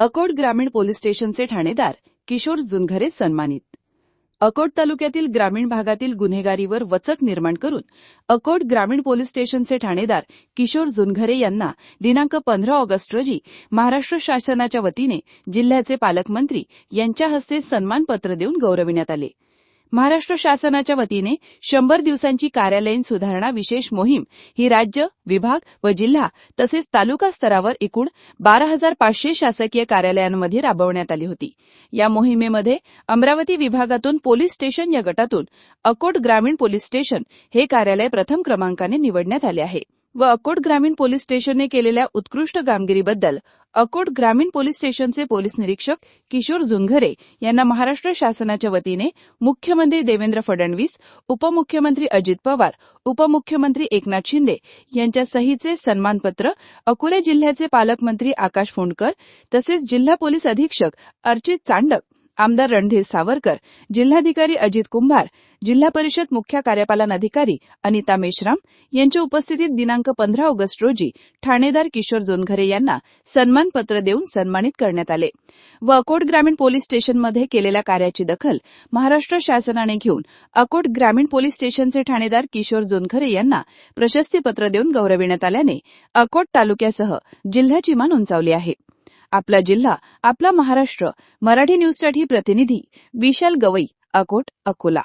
अकोट ग्रामीण पोलीस स्टेशनचे ठाणेदार किशोर जुनघरे सन्मानित. अकोट तालुक्यातील ग्रामीण भागातील गुन्हेगारीवर वचक निर्माण करून अकोट ग्रामीण पोलीस स्टेशनचे ठाणेदार किशोर जुनघरे यांना दिनांक पंधरा ऑगस्ट रोजी महाराष्ट्र शासनाच्या वतीने जिल्ह्याचे पालकमंत्री यांच्या हस्ते सन्मानपत्र देऊन गौरविण्यात आले. महाराष्ट्र शासनाच्या वतीने शंभर दिवसांची कार्यालयीन सुधारणा विशेष मोहीम ही राज्य विभाग व जिल्हा तसेच तालुका स्तरावर एकूण बारा हजार पाचशे शासकीय कार्यालयांमध्ये राबवण्यात आली होती. या मोहिमेमध्ये अमरावती विभागातून पोलीस स्टेशन या गटातून अकोट ग्रामीण पोलीस स्टेशन हे कार्यालय प्रथम क्रमांकाने निवडण्यात आले आहे. व अकोट ग्रामीण पोलीस स्टेशनने केलेल्या उत्कृष्ट कामगिरीबद्दल अकोट ग्रामीण पोलीस स्टेशनचे पोलीस निरीक्षक किशोर झुंघरे यांना महाराष्ट्र शासनाच्या वतीने मुख्यमंत्री देवेंद्र फडणवीस उपमुख्यमंत्री अजित पवार उपमुख्यमंत्री एकनाथ शिंदे यांच्या सहीचे सन्मानपत्र अकोले जिल्ह्याचे पालकमंत्री आकाश फोंडकर तसेच जिल्हा पोलीस अधीक्षक अर्चित चांडक आमदार रणधीर सावरकर जिल्हाधिकारी अजित कुंभार जिल्हा परिषद मुख्य कार्यपालन अधिकारी अनिता मेश्राम यांच्या उपस्थितीत दिनांक पंधरा ऑगस्ट रोजी ठाणेदार किशोर जोनघरे यांना सन्मानपत्र देऊन सन्मानित करण्यात आले. व अकोट ग्रामीण पोलीस स्टेशनमध्ये केलेल्या कार्याची दखल महाराष्ट्र शासनाने घेऊन अकोट ग्रामीण पोलीस स्टेशनचे ठाणेदार किशोर जोनघरे यांना प्रशस्तीपत्र देऊन गौरविण्यात आल्याने अकोट तालुक्यासह जिल्ह्याची मान उंचावली आहे. आपला जिल्हा आपला महाराष्ट्र. मराठी न्यूजसाठी प्रतिनिधी विशाल गवई अकोट अकोला.